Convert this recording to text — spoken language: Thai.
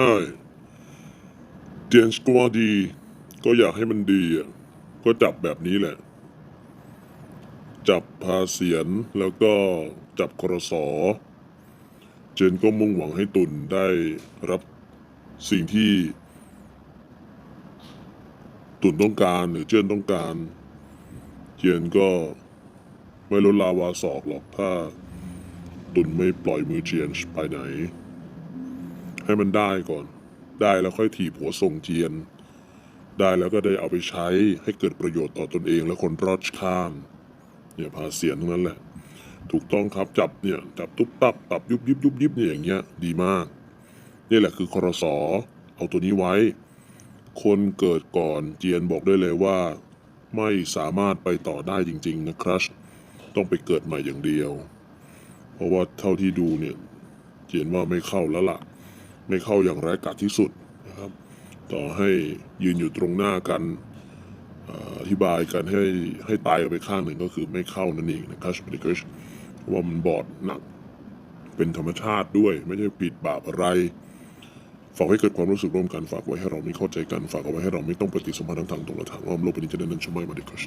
ใช่เดียนสกวาดี ก็อยากให้มันดีอะก็จับแบบนี้แหละ จับพาเสียนแล้วก็จับครสอเจนก็มุ่งหวังให้ตุนได้รับสิ่งที่ ตุนต้องการหรือเจนต้องการ เจนก็ไม่ลดลาวาศอกหรอกถ้าตุนไม่ปล่อยมือเจนไปไหน ให้มันได้ก่อน ได้แล้วค่อยถีบหัวส่งเจียน ได้แล้วก็ได้เอาไปใช้ให้เกิดประโยชน์ต่อตนเองและคนรอดข้างเนี่ยพาเสียนทั้งนั้นแหละ ถูกต้องครับจับเนี่ยจับตุ๊บตับตับยุบยิบยุบยิบเนี่ยอย่างเงี้ยดีมากนี่แหละคือคอรสอเอาตัวนี้ไว้ คนเกิดก่อนเจียนบอกได้เลยว่า ไม่สามารถไปต่อได้จริง ๆ นะครับ ต้องไปเกิดใหม่อย่างเดียว เพราะว่าเท่าที่ดูเนี่ย เจียนว่าไม่เข้าแล้วล่ะ ไม่เข้าอย่างร้ายกาจที่สุดนะครับ ต่อให้ยืนอยู่ตรงหน้ากันอธิบายกันให้ให้ตายไปข้างหนึ่งก็คือไม่เข้านั่นเองนะครับบริกชว่ามันบอดหนักเป็นธรรมชาติด้วย ไม่ใช่ปิดบาปอะไร ฝากให้เกิดความรู้สึกร่วมกันฝากไว้ให้เราไม่เข้าใจกัน ฝากเอาไว้ให้เราไม่ต้องปฏิสมพันธ์ทางทางตรงและทางอ้อมโลกปนนิจเดนนั้นชไม่มาดิคช